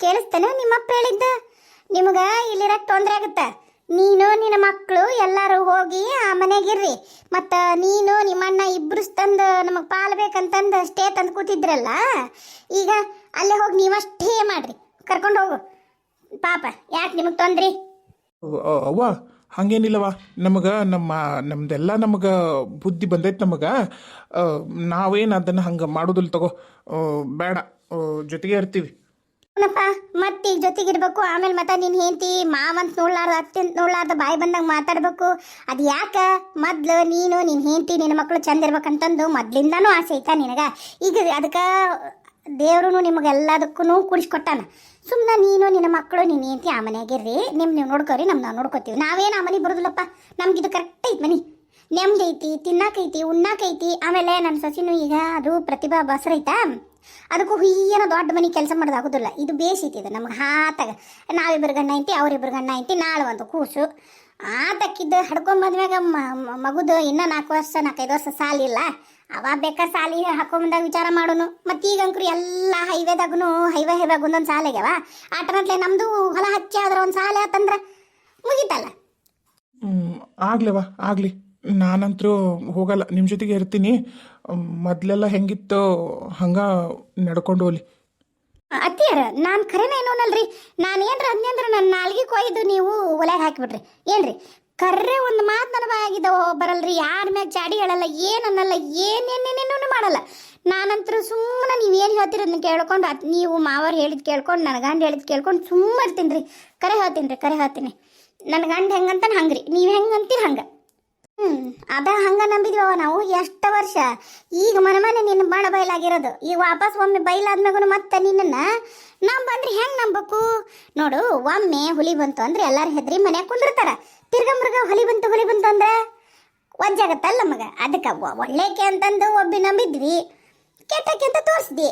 ಕೇಳಿಸ್ತೇನೆ ನಿಮ್ಮಪ್ಪ ಹೇಳಿದ್ದ. ನಿಮ್ಗೆ ಇಲ್ಲಿರಕ್ಕೆ ತೊಂದರೆ ಆಗುತ್ತೆ. ನೀನು, ನಿನ್ನ ಮಕ್ಕಳು ಎಲ್ಲರೂ ಹೋಗಿ ಆ ಮನೆಗಿರ್ರಿ. ಮತ್ತು ನೀನು ನಿಮ್ಮಣ್ಣ ಇಬ್ರು ತಂದು, ನಮಗೆ ಪಾಲ್ ಬೇಕಂತಂದು ಸ್ಟೇ ತಂದು ಕೂತಿದ್ರಲ್ಲ? ಈಗ ಅಲ್ಲೇ ಹೋಗಿ ನೀವಷ್ಟೇ ಮಾಡ್ರಿ. ಕರ್ಕೊಂಡು ಹೋಗು. ಪಾಪ, ಯಾಕೆ ನಿಮಗೆ ತೊಂದ್ರಿ? ಅವ್ವ ಹಂಗೇನಿಲ್ಲವ ನಮಗೆ ನಮ್ಮ, ನಮ್ದೆಲ್ಲ ನಮಗ ಬುದ್ಧಿ ಬಂದೈತೆ ನಮಗ. ನಾವೇನು ಅದನ್ನು ಹಂಗೆ ಮಾಡೋದಿಲ್ಲ ತಗೋ. ಬೇಡ. ಜೊತೆಗೆ ಇರ್ತೀವಿ. ಏನಪ್ಪ ಮತ್ತೆ ಈಗ ಜೊತೆಗಿರ್ಬೇಕು ಆಮೇಲೆ ಮತ್ತೆ ನಿನ್ ಹೆಂಡತಿ ಮಾವಂತ ನೋಡ್ಲಾರ್ದ ಅತ್ಯಂತ ನೋಡ್ಲಾರ್ದ, ಬಾಯಿ ಬಂದಂಗೆ ಮಾತಾಡ್ಬೇಕು. ಅದು ಯಾಕ? ಮೊದ್ಲು ನೀನು ನಿನ್ನ ಹೆಂಡತಿ ನಿನ್ನ ಮಕ್ಕಳು ಚಂದ ಇರ್ಬೇಕಂತಂದು ಮೊದ್ಲಿಂದಾನು ಆಸೆ ಐತ ನಿನಗ. ಈಗ ಅದಕ್ಕೆ ದೇವ್ರೂ ನಿಮಗೆಲ್ಲದಕ್ಕೂ ಕುಡಿಸ್ಕೊಟ್ಟಾನ. ಸುಮ್ಮನೆ ನೀನು ನಿನ್ನ ಮಕ್ಕಳು ನಿನ್ನ ಹೆಂಡತಿ ಆ ಮನೆಯಾಗಿರ್ರಿ ನಿಮ್ಮ ನೀವು ನೋಡ್ಕೋರಿ ನಮ್ಮ ನಾವು ನೋಡ್ಕೋತೀವಿ. ನಾವೇನು ಆ ಮನೆಗೆ ಬರೋದಿಲ್ಲಪ್ಪ. ನಮ್ಗಿದು ಕರೆಕ್ಟ್ ಐತಿ ಮನಿ. ನೆಮ್ಮದಿ ಐತಿ ತಿನ್ನಾಕೈತಿ ಉಣ್ಣಾಕೈತಿ ಆಮೇಲೆ ನನ್ನ ಸಸಿನೂ ಈಗ ಅದು ಪ್ರತಿಭಾ ಬಸರೈತಾ ಅದಕ್ಕೂ ಹುಯ್ಯನ ದೊಡ್ಡ ಮನೆ ಕೆಲಸ ಮಾಡೋದಾಗೋದಿಲ್ಲ ಇದು ಬೇಸಿತ್ತು ಇದು ನಮ್ಗೆ ಹಾತಾಗ. ನಾವಿಬ್ಬರು ಗಂಡ ಐತಿ ಅವರಿಬ್ಬರು ಗಂಡ ಐತಿ ನಾಳೆ ಒಂದು ಕೂಸು. ಆತಕ್ಕಿದ್ದು ಹಡ್ಕೊಂಡ್ ಬಂದ್ಮ್ಯಾಗ ಮ- ಮ- ಮಗುದು ಇನ್ನೂ ನಾಲ್ಕು ವರ್ಷ ನಾಲ್ಕೈದು ವರ್ಷ ಸಾಲಿಲ್ಲ ಅವಾಗ ಬೇಕಾ ಸಾಲಿ ಹಾಕೊಂಬಂದಾಗ ವಿಚಾರ ಮಾಡೋನು. ಮತ್ತು ಈಗ ಎಲ್ಲ ಹೈವೇದಾಗೂ ಹೈವೇ ಹೈವೇಗ ಒಂದೊಂದು ಸಾಲಿಗೆವಾ ಆಟನತ್ಲೆ ನಮ್ಮದು ಹೊಲ ಹಚ್ಚಿ ಆದ್ರೆ ಒಂದು ಸಾಲ ಆತಂದ್ರೆ ಮುಗೀತಲ್ಲ. ಹ್ಮ್, ಆಗ್ಲಿ ಆಗಲಿ. ನಾನಂತರೂ ಹೋಗಲ್ಲ. ನಿಮ್ಮ ಜೊತೆಗೆ ಇರ್ತೀನಿ. ಮೊದಲೆಲ್ಲ ಹೆಂಗಿತ್ತು ಹಂಗೆ ನಡ್ಕೊಂಡು ಹೋಗ್ಲಿ. ಅತ್ತಿಯರ, ನಾನು ಖರೇನ ಏನೋನಲ್ರಿ ನಾನು ಏನ್ರ ಅನ್ಯಂದ್ರ ನನ್ನ ನಾಲ್ಗೆ ಕೊಯ್ದು ನೀವು ಒಲೆಗೆ ಹಾಕಿಬಿಡ್ರಿ. ಏನ್ರಿ? ಕರ್ರೆ ಒಂದು ಮಾತು ನನ್ನ ಬಾಯಾಗಿದ್ದ ಬರಲ್ರಿ. ಯಾರ ಮ್ಯಾಗ ಚಾಡಿ ಹೇಳಲ್ಲ, ಏನು ಅನ್ನಲ್ಲ ಏನೇನೇನೇನು ಮಾಡಲ್ಲ. ನಾನಂತರೂ ಸುಮ್ಮನೆ ನೀವು ಏನು ಹೇಳ್ತಿರೋದನ್ನ ಕೇಳ್ಕೊಂಡು ಅದು ನೀವು ಮಾವರು ಹೇಳಿದ್ ಕೇಳ್ಕೊಂಡು ನನ್ನ ಗಂಡ ಹೇಳಿದ್ ಕೇಳ್ಕೊಂಡು ಸುಮ್ಮನೆ ಇರ್ತೀನಿ ರೀ ಕರೆ ಹೇಳ್ತೀನಿ ರೀ ಕರೆ ಹೇಳ್ತೀನಿ. ನನ್ನ ಗಂಡ ಹೆಂಗಂತಾನೆ ಹಂಗ್ರಿ. ನೀವು ಹೆಂಗಂತೀರಿ ಹಂಗೆ? ಹ್ಮ್, ಅದ ಹಂಗ ನಂಬಿದ್ವವ ನಾವು ಎಷ್ಟು ವರ್ಷ? ಈಗ ಮನೆ ಮನೆ ನಿನ್ನ ಬಾಳ ಬಯಲಾಗಿರೋದು. ಈಗ ವಾಪಸ್ ಒಮ್ಮೆ ಬಯಲಾದ್ಮ್ಯಾಗೂ ಮತ್ತೆ ನಿನ್ನನ್ನ ನಂಬಂದ್ರೆ ಬಂದ್ರೆ ಹೆಂಗ್ ನಂಬಕು? ನೋಡು, ಒಮ್ಮೆ ಹುಲಿ ಬಂತು ಅಂದ್ರೆ ಎಲ್ಲಾರು ಹೆದ್ರಿ ಮನ್ಯಾಗ ಕುಂದಿರ್ತಾರ. ತಿರ್ಗ ಮೃಗ ಹುಲಿ ಬಂತು ಹುಲಿ ಬಂತು ಅಂದ್ರೆ ಒಜ್ಜಾಗತ್ತಲ್ಲ ಮಗ. ಅದಕ್ಕೆ ಒಳ್ಳೇಕೆ ಅಂತಂದು ಒಬ್ಬಿ ನಂಬಿದ್ವಿ. ಕೆಟ್ಟ ಅಂತ ತೋರಿಸ್ದಿ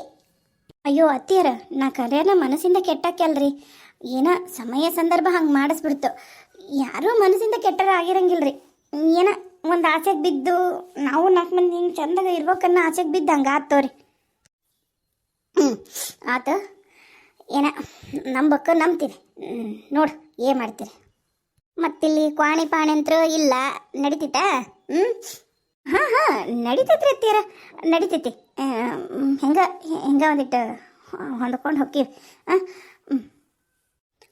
ಅಯ್ಯೋ ಅತ್ತಿಯರ, ನಾ ಕರೆಯನ ಮನಸ್ಸಿಂದ ಕೆಟ್ಟಕ್ಕೆ ಅಲ್ರಿ ಏನ ಸಮಯ ಸಂದರ್ಭ ಹಂಗೆ ಮಾಡಿಸ್ಬಿಡ್ತು. ಯಾರೂ ಮನಸ್ಸಿಂದ ಕೆಟ್ಟರ ಆಗಿರಂಗಿಲ್ರಿ ಆಸೆಗೆ ಬಿದ್ದು ನಾವು ನಾಲ್ಕು ಮಂದಿ ಹಿಂಗೆ ಚಂದಾಗ ಇರ್ಬೇಕನ್ನ ಆಸೆಗೆ ಬಿದ್ದು ಹಂಗೆ ಆತವ್ರಿ ಹ್ಞೂ ಆತು ಏನ ನಂಬಕ್ಕ ನಂಬ್ತೀವಿ ನೋಡು ಏನು ಮಾಡ್ತೀರಿ ಮತ್ತಿಲ್ಲಿ ಕ್ವಾಣಿ ಪಾಣಿ ಅಂತೂ ಇಲ್ಲ ನಡೀತೈತಾ ಹ್ಞೂ ಹಾಂ ಹಾಂ, ನಡೀತೈತ್ರಿ ಅತ್ತೀರ ನಡೀತೈತಿ. ಹೆಂಗ ಹೆಂಗ ಒಂದಿಟ್ಟು ಹೊಂದ್ಕೊಂಡು ಹೋಗ್ತೀವಿ ಹಾಂ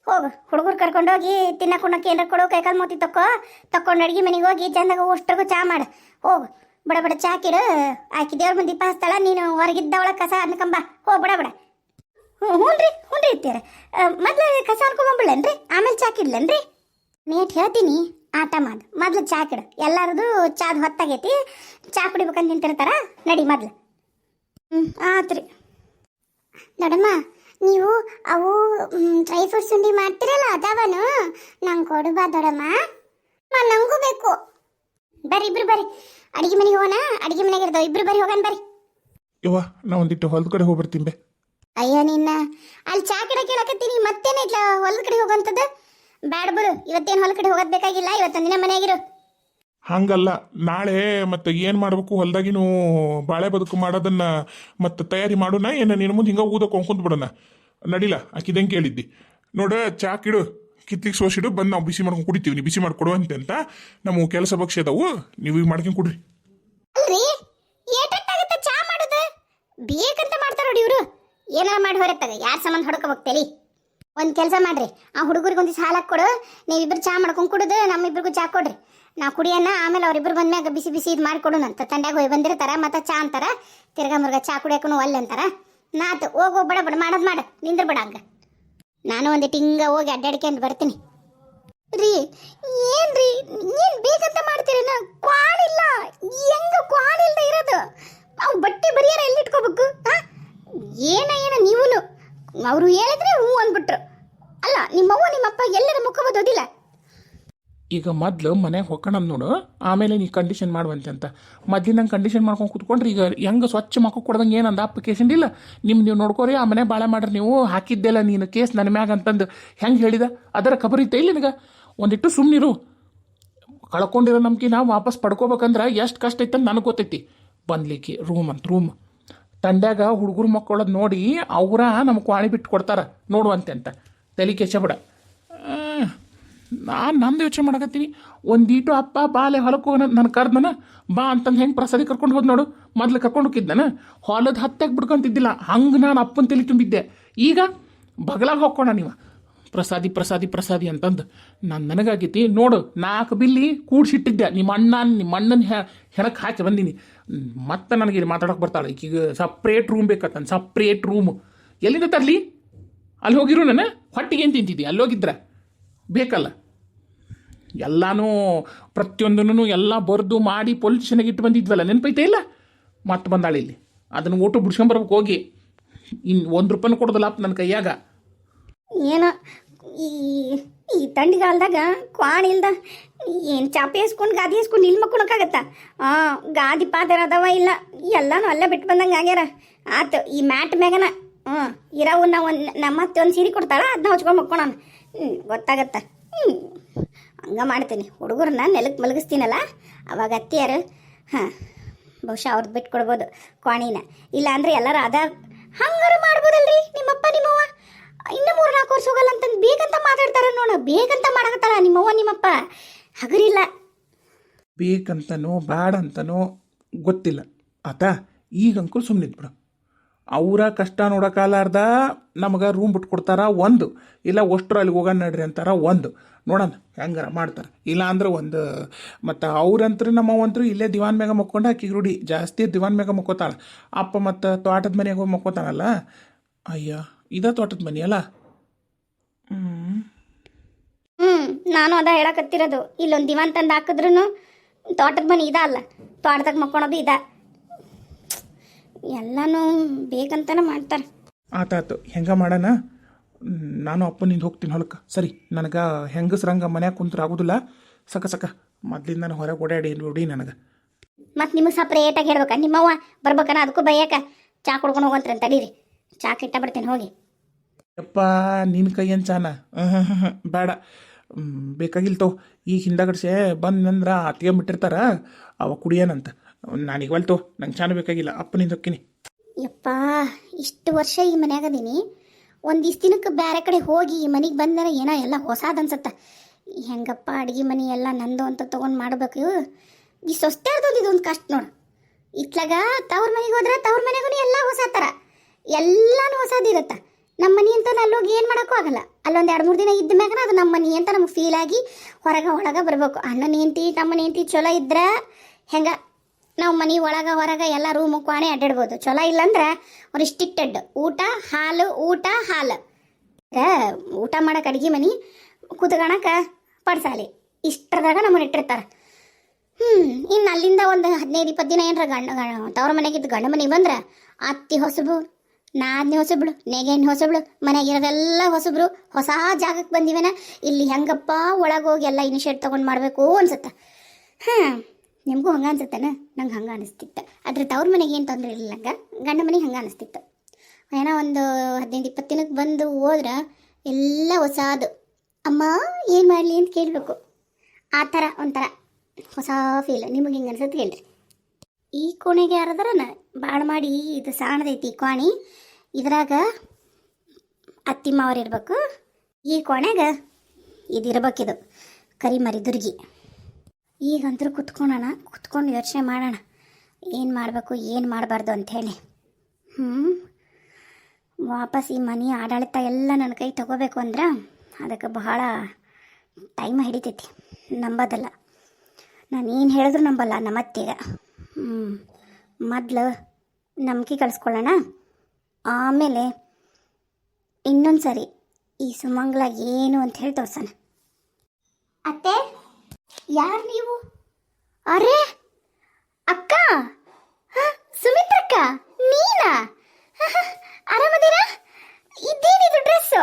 ಹೋಗು. ಹುಡುಗರು ಕರ್ಕೊಂಡೋಗಿ ತಿನ್ನಕ್ಕೆ ಉಣ್ಣಕ್ಕೆ ಏನಾರ ಕೊಡೋ ಕೈಕಾಲು ಮೂತಿ ತಕ್ಕೋ. ತಕ್ಕೊಂಡು ಅಡುಗೆ ಮನೆಗೆ ಹೋಗಿ ಚಂದಾಗ ಅಷ್ಟ್ರಿಗೂ ಚಾ ಮಾಡು. ಹೋಗು. ಬಡ ಬಡ ಚಾ ಕಿಡು ಆಕಿ ದೇವ್ರ ಮುಂದೆ ದೀಪ ನೀನು ಹೊರಗಿದ್ದವಳ ಕಸ ಅನ್ಕಂಬ ಹೋ ಬಡ ಬಡ. ಹ್ಞೂ ಹ್ಞೂ ರೀ ಹ್ಞೂ ರೀ ಮೊದ್ಲು ಕಸ ಅನ್ಕೊಂಬಂಬಿಡ್ಲೇನ್ರಿ ಆಮೇಲೆ ಚಾ ಕಿಡ್ಲೇನ್ರಿ ನೇಟ್ ಹೇಳ್ತೀನಿ. ಆಟ ಮಾಡು. ಮೊದ್ಲು ಚಾ ಕಿಡು ಎಲ್ಲರದು ಚಾದ ಹೊತ್ತಾಗೈತಿ. ಚಾ ಕುಡಿಬೇಕಂತ ನಿಂತಿರ್ತಾರ. ನಡಿ ಮೊದ್ಲು. ಹ್ಞೂ ಆತ್ರಿ. ದೊಡಮ್ಮ ನೀವು ಅವು ಡ್ರೈ ಫ್ರೂಟ್ಸ್ ಉಂಡಿ ಮಾಡ್ತಿರಲ್ಲ ಅದಾವನು? ನಂಗೆ ಕೊಡುಬಾ ದೊಡಮ್ಮ. ನಂಗೂ ಬೇಕು. ಬರ್ರಿ ಇಬ್ರು ಬರ್ರಿ. ಅಡಿಗೆ ಮನೆಗೆ ಹೋಗೋಣ ಅಡಿಗೆ ಮನೆಗೆ ಇರ್ತಾವ ಇಬ್ರು ಬರ್ರಿ ಹೋಗೋಣ ಬರ್ರಿ. ಯವ್ವ ನಾ ಒಂದಿಟ್ಟು ಹೊಲದ ಕಡೆ ಹೋಗ್ಬರ್ತೀನಿ ಬೇ. ಅಯ್ಯ ನಿನ್ನ. ಅಲ್ಲಿ ಚಾ ಗಿಡ ಕೇಳಕತ್ತೀನಿ. ಮತ್ತೇನೈತ್ಲ ಹೊಲದ ಕಡೆ ಹೋಗೋಂಥದ್ದು ಬ್ಯಾಡ ಬಿಡು. ಇವತ್ತೇನು ಹೊಲ ಕಡೆ ಹೋಗೋದ್ ಬೇಕಾಗಿಲ್ಲ. ಇವತ್ತೊಂದಿನ ದಿನ ಮನೆಯಾಗಿರು ಹಂಗಲ್ಲ. ನಾಳೆ ಮತ್ತೆ ಏನು ಮಾಡ್ಬೇಕು? ಹೊಲ್ದಾಗಿನೂ ಬಾಳೆ ಬದುಕು ಮಾಡೋದನ್ನ ಮತ್ತೆ ತಯಾರಿ ಮಾಡೋಣ? ಏನು ನಿನ್ನ ಮುಂದೆ ಹಿಂಗೆ ಊದಕ್ಕೆ ಕೊಂಕುಂತ ಬಿಡೋಣ? ನಡಿಲ್ಲ ಆಕಿದಂಗೆ ಕೇಳಿದ್ದಿ. ನೋಡ, ಚಾ ಕಿಡು, ಕಿತ್ತಿಗೆ ಸೋಸಿಡು, ಬಂದು ನಾವು ಬಿಸಿ ಮಾಡ್ಕೊಂಡು ಕುಡಿತೀವಿ. ನೀವು ಬಿಸಿ ಮಾಡ್ಕೊಡುವಂತೆ ಅಂತ ನಮ್ಮ ಕೆಲಸ ಪಕ್ಷ ಅದಾವು. ನೀವು ಈಗ ಮಾಡ್ಕೊಂಡು ಕುಡ್ರಿ. ಬೇಕಂತ ಮಾಡ್ತಾರ ನೋಡಿ ಇವರು. ಏನಾರ ಮಾಡಿ ಹೊರತಾಗ. ಯಾರ ಸಂಬಂಧ ಒಂದು ಕೆಲಸ ಮಾಡ್ರಿ. ಆ ಹುಡುಗರಿಗೆ ಒಂದಿವ್ಸ ಸಾಲ ಕೊಡು. ನೀವಿಬ್ರು ಚಾ ಮಾಡ್ಕೊಂಡು ಕುಡಿದು, ನಮ್ಮಿಬ್ರಿಗೂ ಚಾ ಕೊಡ್ರಿ. ನಾ ಕುಡಿಯೋಣ ಆಮೇಲೆ ಅವರಿಬ್ಬರು ಬಂದ್ಮ್ಯಾಗ ಬಿಸಿ ಬಿಸಿ ಇದು ಮಾಡ್ಕೊಡೋಣ ಅಂತ. ತಂಡ್ಯಾಗ ಹೋಗಿ ಬಂದಿರ್ತಾರ, ಮತ್ತೆ ಚಾ ಅಂತಾರ. ತಿರ್ಗಾ ಮುರ್ಗ ಚಾ ಕುಡಿಯೋಕನು ಒಲ್ಲೆ ಅಂತಾರ. ನಾತು ಹೋಗು ಬಡ ಬಡ ಮಾಡೋದು ಮಾಡು ನಿಂದ್ರ ಬಿಡ ಹಂಗ. ನಾನು ಒಂದು ಹಿಂಗ ಹೋಗಿ ಅಡ್ಡಾಡ್ಕೊಂಡು ಬರ್ತೀನಿ. ರೀ, ಏನ್ರಿ ಏನ್ ಬೇಕಂತ ಮಾಡ್ತೀರೇನ? ಕ್ವಾಣಿಲ್ಲ ಹೆಂಗ ಕ್ವಾಣಿಲ್ದ ಇರೋದು? ಅವ್ ಬಟ್ಟೆ ಬರಿಯಾರ ಎಲ್ಲಿ ಇಟ್ಕೋಬೇಕು ಆ? ಏನ ಏನ ನೀವುನು? ಅವರು ಹೇಳಿದ್ರೆ ಹ್ಞೂ ಅಂದ್ಬಿಟ್ರು. ಅಲ್ಲ, ನಿಮ್ಮವ್ವ, ನಿಮ್ಮಪ್ಪ ಎಲ್ಲರ ಮುಖ ಓದಿಲ್ಲ ಈಗ ಮೊದ್ಲು ಮನೆಗೆ ಹೊಕ್ಕಣ ನೋಡು, ಆಮೇಲೆ ನೀ ಕಂಡೀಷನ್ ಮಾಡುವಂತೆ ಅಂತ. ಮೊದ್ಲಿನಂಗೆ ಕಂಡೀಷನ್ ಮಾಡ್ಕೊಂಡು ಕೂತ್ಕೊಂಡ್ರೆ ಈಗ ಹೆಂಗೆ ಸ್ವಚ್ಛ ಮಕ್ಕ ಕೊಡ್ದಂಗೆ ಏನಂದ ಅಪ್ಲಿಕೇಶನ್ ಇಲ್ಲ. ನಿಮ್ಮ ನೀವು ನೋಡ್ಕೋರಿ, ಆ ಮನೆ ಭಾಳ ಮಾಡ್ರಿ, ನೀವು ಹಾಕಿದ್ದೆಲ್ಲ ನೀನು ಕೇಸ್ ನನ್ನ ಮ್ಯಾಗ ಅಂತಂದು ಹೆಂಗೆ ಹೇಳಿದ? ಅದರ ಖಬರ್ ಐತೆ ಇಲ್ಲ ನಿನಗೆ? ಒಂದಿಟ್ಟು ಸುಮ್ಮನಿರು ಕಳ್ಕೊಂಡಿರೋ ನಮ್ಗೆ ನಾವು ವಾಪಸ್ ಪಡ್ಕೋಬೇಕಂದ್ರೆ ಎಷ್ಟು ಕಷ್ಟ ಐತೆ ಅಂತ ನನಗೆ ಗೊತ್ತೈತಿ. ಬಂದ್ಲಿಕ್ಕೆ ರೂಮ್ ಅಂತ ರೂಮ್ ತಂಡ್ಯಾಗ ಹುಡುಗರು ಮಕ್ಕಳದ್ ನೋಡಿ ಅವರ ನಮ್ಮ ಕ್ವಾಣಿ ಬಿಟ್ಟು ಕೊಡ್ತಾರ ನೋಡುವಂತೆ ಅಂತ. ತಲೆ ಕೆಚ್ಚಬಿಡ. ನಾನು ನಂದು ಯೋಚನೆ ಮಾಡಕತ್ತೀನಿ. ಒಂದೀಟು ಅಪ್ಪ ಬಾಲೆ ಹೊಲಕ್ಕೆ ಹೋಗೋಣ ನನ್ನ ಕರ್ದನ. ಬಾ ಅಂತಂದು ಹೆಂಗೆ ಪ್ರಸಾದಿ ಕರ್ಕೊಂಡು ಹೋದ್ ನೋಡು. ಮೊದಲು ಕರ್ಕೊಂಡು ಹೋಗಿದ್ದಾನ ಹೊಲದ ಹತ್ತಾಗಿ ಬಿಡ್ಕೊಂತಿದ್ದಿಲ್ಲ. ಹಂಗೆ ನಾನು ಅಪ್ಪನ ತಲೆ ತುಂಬಿದ್ದೆ. ಈಗ ಬಗಲಾಗ ಹೋಗೋಣ ನೀವು. ಪ್ರಸಾದಿ ಪ್ರಸಾದಿ ಪ್ರಸಾದಿ ಅಂತಂದು ನಾನು ನನಗಾಗೈತಿ. ನೋಡು ನಾಲ್ಕು ಬಿಲ್ಲಿ ಕೂಡ್ಸಿಟ್ಟಿದ್ದೆ. ನಿಮ್ಮ ಅಣ್ಣ ನಿಮ್ಮ ಅಣ್ಣನ ಹೆಣಕ್ಕೆ ಹಾಕಿ ಬಂದೀನಿ. ಮತ್ತೆ ನನಗೆ ಇಲ್ಲಿ ಮಾತಾಡೋಕೆ ಬರ್ತಾಳೆ. ಈಗ ಸಪ್ರೇಟ್ ರೂಮ್ ಬೇಕಂತ ಸಪ್ರೇಟ್ ರೂಮ್ ಎಲ್ಲಿಂದ ತರಲಿ? ಅಲ್ಲಿ ಹೋಗಿರು ನಾನು? ಹೊಟ್ಟಿಗೆ ಏನು ತಿಂತಿದ್ದಿ? ಅಲ್ಲಿ ಹೋಗಿದ್ರ? ಬೇಕಲ್ಲ. ಎಲ್ಲನೂ ಪ್ರತಿಯೊಂದನ್ನು ಎಲ್ಲ ಬರೆದು ಮಾಡಿ ಪೊಲೀಸ್ ಸ್ಟೇಷನ್ಗೆ ಇಟ್ಟು ಬಂದಿದ್ವಲ್ಲ, ನೆನಪೈತೆ ಇಲ್ಲ? ಮತ್ತೆ ಬಂದಾಳೆ ಇಲ್ಲಿ. ಅದನ್ನು ಓಟು ಬಿಡ್ಸ್ಕೊಂಬರ್ಬೇಕು ಹೋಗಿ. ಇನ್ನು ಒಂದು ರೂಪಾಯಿ ಕೊಡೋದಲ್ಲ ನನ್ನ ಕೈಯಾಗ. ಏನೋ, ಈ ಈ ತಂಡಿಗಾಲದಾಗ ಕ್ವಾಣ ಇಲ್ದ ಏನು ಚಾಪೆ ಹಸ್ಕೊಂಡು ಗಾದಿ ಹಸ್ಕೊಂಡು ಇಲ್ಲಿ ಮಕ್ಕೊಳಕ್ಕಾಗತ್ತ ಹಾಂ ಗಾದಿ ಪಾತ್ರ ಅದಾವ ಇಲ್ಲ, ಎಲ್ಲನೂ ಅಲ್ಲೇ ಬಿಟ್ಟು ಬಂದಂಗೆ ಆಗ್ಯಾರ. ಆತು ಈ ಮ್ಯಾಟ್ ಮ್ಯಾಗನ ಹ್ಞೂ ಇರವು ನಾವು ನಮ್ಮ ಅತ್ತೆ ಒಂದು ಸೀರೆ ಕೊಡ್ತಾಳ ಅದನ್ನ ಹಚ್ಕೊಂಡು ಮಕ್ಕೊಳಣ ಹ್ಞೂ ಗೊತ್ತಾಗತ್ತ. ಹ್ಞೂ ಹಂಗೆ ಮಾಡ್ತೀನಿ. ಹುಡುಗರನ್ನ ನೆಲಕ್ಕೆ ಮಲಗಿಸ್ತೀನಲ್ಲ, ಅವಾಗ ಅತ್ತಿಯರು, ಹಾಂ, ಬಹುಶಃ ಅವ್ರದ್ದು ಬಿಟ್ಟು ಕೊಡ್ಬೋದು ಕ್ವಾಣಿನ ಇಲ್ಲಾಂದ್ರೆ ಎಲ್ಲರೂ ಅದ, ಹಂಗಾರ ಮಾಡ್ಬೋದಲ್ರಿ, ನಿಮ್ಮಪ್ಪ, ನಿಮ್ಮವ್ವ? ಇನ್ನು ಮೂರು ನಾಲ್ಕು ವರ್ಷ ಹೋಗಲ್ಲ ಅಂತಂದು ಬೇಕಂತ ಮಾತಾಡ್ತಾರ ನೋಡ ಬೇಕಂತ ಮಾಡಕತ್ತಾರ ನಿಮ್ಮವ್ವ, ನಿಮ್ಮಪ್ಪ. ಹಗರಿಲ್ಲ. ಬೇಕಂತನೋ ಬೇಡ ಅಂತನೋ ಗೊತ್ತಿಲ್ಲ. ಆತ, ಈಗ ಅಂಕಲ್ ಸುಮ್ಮನಿದ್ಬಿಡು ಅವರ ಕಷ್ಟ ನೋಡೋಕಾಲಾರ್ದ ನಮಗೆ ರೂಮ್ ಬಿಟ್ಟು ಕೊಡ್ತಾರ ಒಂದು. ಇಲ್ಲ ಒಷ್ಟರು ಅಲ್ಲಿಗೆ ಹೋಗೋಣ ನಡ್ರಿ ಅಂತಾರ ಒಂದು. ನೋಡೋಣ ಹೆಂಗಾರ ಮಾಡ್ತಾರೆ. ಇಲ್ಲ ಅಂದ್ರೆ ಒಂದು. ಮತ್ತು ಅವ್ರಂತ್ರು ನಮ್ಮವಂತರು ಇಲ್ಲೇ ದಿವಾನ್ ಮ್ಯಾಗ ಮಕ್ಕೊಂಡು ಆಕಿಗೆ ರೂಢಿ ಜಾಸ್ತಿ ದಿವಾನ್ ಮ್ಯಾಗ ಮಕ್ಕೋತಾಳೆ. ಅಪ್ಪ ಮತ್ತು ತೋಟದ ಮನೆಗೆ ಹೋಗಿ ಮಕ್ಕೋತಾನಲ್ಲ. ಅಯ್ಯ, ಇದ ತೋಟದ ಮನೆ ಅಲ್ಲ? ಹ್ಞೂ ನಾನು ಅದ ಹೇಳಕತ್ತಿರೋದು. ಇಲ್ಲೊಂದು ದಿವಾನ್ ತಂದು ಹಾಕಿದ್ರು ತೋಟದ ಮನೆ ಇದ ಅಲ್ಲ. ತೋಟದಾಗ ಮಕ್ಕೊಳೋದು ಇದ. ಎಲ್ಲನೂ ಬೇಕಂತನೇ ಮಾಡ್ತಾರೆ. ಆತಾತು ಹೆಂಗ ಮಾಡೋಣ? ನಾನು ಅಪ್ಪನಿಂದ ಹೋಗ್ತೀನಿ ಹೊಲಕ್ಕೆ. ಸರಿ ನನಗೆ ಹೆಂಗಸ್ರಂಗ ಮನ್ಯಾಗ ಕುಂತ್ರ ಆಗೋದಿಲ್ಲ. ಸಕ ಸಕ ಮೊದ್ಲಿಂದ ನಾನು ಹೊರಗೆ ಓಡಾಡಿ ನೋಡಿ ನನಗೆ. ಮತ್ತೆ ನಿಮಗೆ ಸಪ್ರೇಟಾಗಿ ಹೇಳ್ಬೇಕಾ? ನಿಮ್ಮವ್ವ ಬರ್ಬೇಕನ? ಅದಕ್ಕೂ ಬಯ್ಯಾಕ ಚಾ ಕುಡ್ಕೊಂಡು ಹೋಗಂತ್ರಿ ತಡೀರಿ ಚಾ ಕಿಟ್ಟ ಬಿಡ್ತೀನಿ ಹೋಗಿ. ಯಪ್ಪ ನಿನ್ನ ಕೈಯನ್ ಚಾನ? ಬೇಡ. ಬೇಕಾಗಿಲ್ತೋ ಈಗ ಹಿಂದಗಡ್ಸೆ ಬಂದಂದ್ರೆ ಅತ್ತಿಗೆ ಬಿಟ್ಟಿರ್ತಾರ ಅವ ಕುಡಿಯನಂತ. ನಾನೀಗ ಒಲ್ತೋ ನಂಗೆ ಚಾನು ಬೇಕಾಗಿಲ್ಲ, ಅಪ್ಪನಿಂದ ಹೊಕ್ಕಿನಿ ಯಪ್ಪ, ಇಷ್ಟು ವರ್ಷ ಈ ಮನ್ಯಾಗ ಅದೀನಿ. ಒಂದಿಷ್ಟು ದಿನಕ್ಕೆ ಬೇರೆ ಕಡೆ ಹೋಗಿ ಈ ಮನೆಗೆ ಬಂದರೆ ಏನೋ ಎಲ್ಲ ಹೊಸಾದ ಅನ್ಸತ್ತ. ಹೆಂಗಪ್ಪ ಅಡುಗೆ ಮನೆ ಎಲ್ಲ ನಂದು ಅಂತ ತೊಗೊಂಡು ಮಾಡಬೇಕು. ಈ ಸೊಸ್ತೆರ್ದೊಂದು ಇದೊಂದು ಕಷ್ಟ ನೋಡು. ಇತ್ಲಾಗ ತವ್ರ ಮನೆಗೆ ಹೋದ್ರೆ ತವ್ರ ಮನೆಗೂ ಎಲ್ಲ ಹೊಸ ಥರ ಎಲ್ಲಾನು ಹೊಸದಿರತ್ತ ನಮ್ಮ ಮನೆ ಅಂತ ಅಲ್ಲೋಗಿ ಏನು ಮಾಡೋಕ್ಕೂ ಆಗಲ್ಲ. ಅಲ್ಲೊಂದು ಎರಡು ಮೂರು ದಿನ ಇದ್ದ ಮ್ಯಾಗನ ಅದು ನಮ್ಮ ಮನೆ ಅಂತ ನಮ್ಗೆ ಫೀಲ್ ಆಗಿ ಹೊರಗೆ ಒಳಗೆ ಬರಬೇಕು. ಅಣ್ಣನ ಹೆಂಡ್ತಿ, ತಮ್ಮನ ಹೆಂಡ್ತಿ ಚಲೋ ಇದ್ರೆ ಹೆಂಗ ನಾವು ಮನೆ ಒಳಗೆ, ಹೊರಗೆ ಎಲ್ಲ ರೂಮು ಕ್ವಾಣೆ ಅಡ್ಡಾಡ್ಬೋದು. ಚಲೋ ಇಲ್ಲಂದ್ರೆ ರಿಸ್ಟ್ರಿಕ್ಟೆಡ್ ಊಟ, ಹಾಲು ಊಟ ಹಾಲು. ಊಟ ಮಾಡೋಕೆ ಅಡುಗೆ ಮನೆ ಕೂತ್ಕೊಳಕ್ಕೆ ಪಡ್ಸಾಲಿ ಇಷ್ಟರದಾಗ ನಮ್ಮನ್ನ ಇಟ್ಟಿರ್ತಾರೆ. ಹ್ಞೂ ಇನ್ನು ಅಲ್ಲಿಂದ ಒಂದು ಹದಿನೈದು ಇಪ್ಪತ್ತು ದಿನ ಏನರ ಗಂಡ ತವ್ರ ಮನೆಗಿದ್ದು ಗಂಡ ಮನೆಗೆ ಬಂದ್ರೆ ಅತ್ತಿ ಹೊಸಬು, ನಾದ್ನಿ ಹೊಸಬಳು ನೇಗೇನ್ ಹೊಸಬ್ಳು ಮನೆಗಿರೋದೆಲ್ಲ ಹೊಸಬ್ರು, ಹೊಸ ಜಾಗಕ್ಕೆ ಬಂದಿವೇನ, ಇಲ್ಲಿ ಹೆಂಗಪ್ಪ ಹೋಗಿ ಎಲ್ಲ ಇನಿಷಿಯೇಟ್ ತೊಗೊಂಡು ಮಾಡಬೇಕು ಅನ್ಸುತ್ತೆ. ಹಾಂ ನಿಮಗೂ ಹಂಗೆ ಅನ್ಸುತ್ತೇನೆ? ನಂಗೆ ಹಂಗೆ ಅನಿಸ್ತಿತ್ತು. ಆದರೆ ತವ್ರ ಮನೆಗೆ ಏನು ತೊಂದರೆ ಇರಲಿಲ್ಲ ನಂಗೆ, ಗಂಡ ಮನೆಗೆ ಹಂಗೆ ಅನಿಸ್ತಿತ್ತು. ಏನೋ ಒಂದು ಹದಿನೈದು ಇಪ್ಪತ್ತು ದಿನಕ್ಕೆ ಬಂದು ಹೋದ್ರೆ ಎಲ್ಲ ಹೊಸದು. ಅಮ್ಮ, ಏನು ಮಾಡಲಿ ಅಂತ ಕೇಳಬೇಕು. ಆ ಥರ, ಒಂಥರ ಹೊಸ ಫೀಲ್ ನಿಮಗೆ ಹಿಂಗೆ ಅನ್ಸುತ್ತೆ ಹೇಳ್ರಿ ಈ ಕೋಣೆಗೆ ಯಾರದಾರನ? ಭಾಳ ಮಾಡಿ ಇದು ಸಾಣದೈತಿ ಈ ಕೋಣಿ ಇದ್ರಾಗ ಅತ್ತಿಮ್ಮ ಮಾವ್ರು ಇರಬೇಕು. ಈ ಕೋಣೆಗೆ ಇದಿರ್ಬೇಕಿದು. ಕರಿಮರಿ ದುರ್ಗಿ. ಈಗಂತೂ ಕುತ್ಕೊಳ್ಳೋಣ ಕುತ್ಕೊಂಡು ಯೋಚನೆ ಮಾಡೋಣ. ಏನು ಮಾಡಬೇಕು, ಏನು ಮಾಡಬಾರ್ದು ಅಂಥೇಳಿ. ಹ್ಞೂ ವಾಪಸ್ ಈ ಮನೆ ಆಡಳಿತ ಎಲ್ಲ ನನ್ನ ಕೈ ತಗೋಬೇಕು ಅಂದ್ರೆ ಅದಕ್ಕೆ ಬಹಳ ಟೈಮ್ ಹಿಡಿತೈತಿ. ನಂಬೋದಲ್ಲ. ನಾನು ಏನು ಹೇಳಿದ್ರು ನಂಬಲ್ಲ ನಮ್ಮ ಅತ್ತೆಗೆ. ಹ್ಞೂ ಮೊದಲು ನಂಬಿಕೆ ಕಳಿಸ್ಕೊಳ್ಳೋಣ. ಆಮೇಲೆ ಇನ್ನೊಂದು ಸರಿ ಈ ಸುಮಂಗ್ಲ ಏನು ಅಂತ ಹೇಳಿ ತೋರ್ಸೋಣ. ಅತ್ತೆ? ಯಾರು ನೀವು? ಅರೆ, ಅಕ್ಕ? ಸುಮಿತ್ರಕ್ಕ, ನೀನಾ? ಆರಾಮದೀರಾ? ಇದೇನಿದು ಡ್ರೆಸ್ಸು?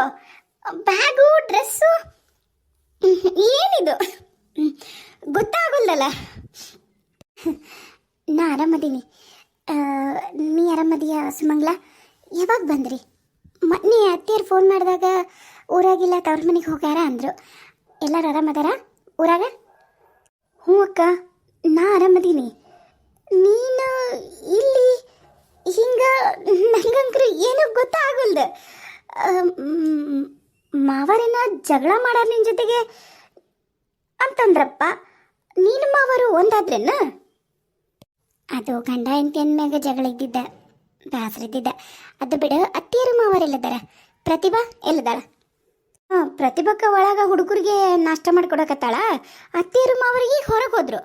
Bag, dress? ಏನಿದು? ಗೊತ್ತಾಗಲ್ಲ ಗೊತ್ತಾಗಲ್ಲಲ್ಲ ನಾ ಆರಾಮದೀನಿ. ನೀ ಆರಾಮದೀಯ ಸುಮಂಗ್ಲ? ಯಾವಾಗ ಬಂದ್ರಿ? ಮೊನ್ನೆ ಅತ್ತೆಯರು ಫೋನ್ ಮಾಡಿದಾಗ ಊರಾಗಿಲ್ಲ, ತವ್ರ ಮನೆಗೆ ಹೋಗ್ಯಾರ ಅಂದರು. ಎಲ್ಲರೂ ಆರಾಮದಾರ ಊರಾಗ? ಹ್ಞೂ ಅಕ್ಕ, ನಾ ಆರಾಮದೀನಿ. ನೀನು ಇಲ್ಲಿ ಹಿಂಗ ನಂಗಂಕ್ರು ಏನೂ ಗೊತ್ತಾಗಲ್ದು ಮಾವರೇನ ಜಗಳ ಮಾಡಾರ ನಿನ್ ಜೊತೆಗೆ? ಅಂತಂದ್ರಪ್ಪ, ನೀನು ಮಾವರು ಒಂದಾದ್ರೇನ? ಅದು ಗಂಡ ಹೆಂಡತಿ ಮ್ಯಾಗ ಜಗಳ ಇದ್ದಿದ್ದ ಬೇಸರಿದ್ದಿದ್ದ ಅದು ಬಿಡು, ಅತ್ತಿಯರು ಮಾವರೆಲ್ಲದಾರ ಪ್ರತಿಭಾ ಎಲ್ಲದಾಳ. ಹಾಂ ಪ್ರತಿಭಕ್ಕ ಒಳಗ ಹುಡುಗರಿಗೆ ನಾಷ್ಟ ಮಾಡ್ಕೊಡಕತ್ತಾಳ? ಅತ್ತೆಯರು ಮಾವರಿಗೆ ಹೊರಗೆ ಹೋದ್ರು.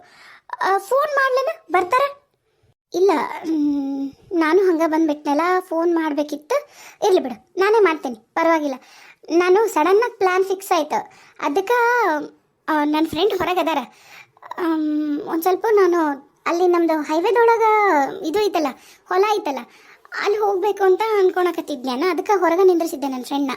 ಫೋನ್ ಮಾಡ್ಲೇನ? ಬರ್ತಾರ? ಇಲ್ಲ ನಾನು ಹಂಗೆ ಬಂದ್ಬಿಟ್ನಲ್ಲ ಫೋನ್ ಮಾಡಬೇಕಿತ್ತು. ಇರಲಿ ಬಿಡು, ನಾನೇ ಮಾಡ್ತೇನೆ, ಪರವಾಗಿಲ್ಲ. ನಾನು ಸಡನ್ನಾಗಿ ಪ್ಲ್ಯಾನ್ ಫಿಕ್ಸ್ ಆಯ್ತು. ಅದಕ್ಕೆ ನನ್ನ ಫ್ರೆಂಡ್ ಹೊರಗೆ ಅದಾರ. ಒಂದು ಸ್ವಲ್ಪ ನಾನು ಅಲ್ಲಿ ನಮ್ಮದು ಹೈವೇದೊಳಗೆ ಇದು ಐತಲ್ಲ, ಹೊಲ ಐತಲ್ಲ, ಅಲ್ಲಿ ಹೋಗಬೇಕು ಅಂತ ಅನ್ಕೊಳಕತ್ತಿದ್ನ್ಯಾನ? ಅದಕ್ಕೆ ಹೊರಗೆ ನಿಂದ್ರಿಸಿದ್ದೆ ನನ್ನ ಫ್ರೆಂಡ್ನ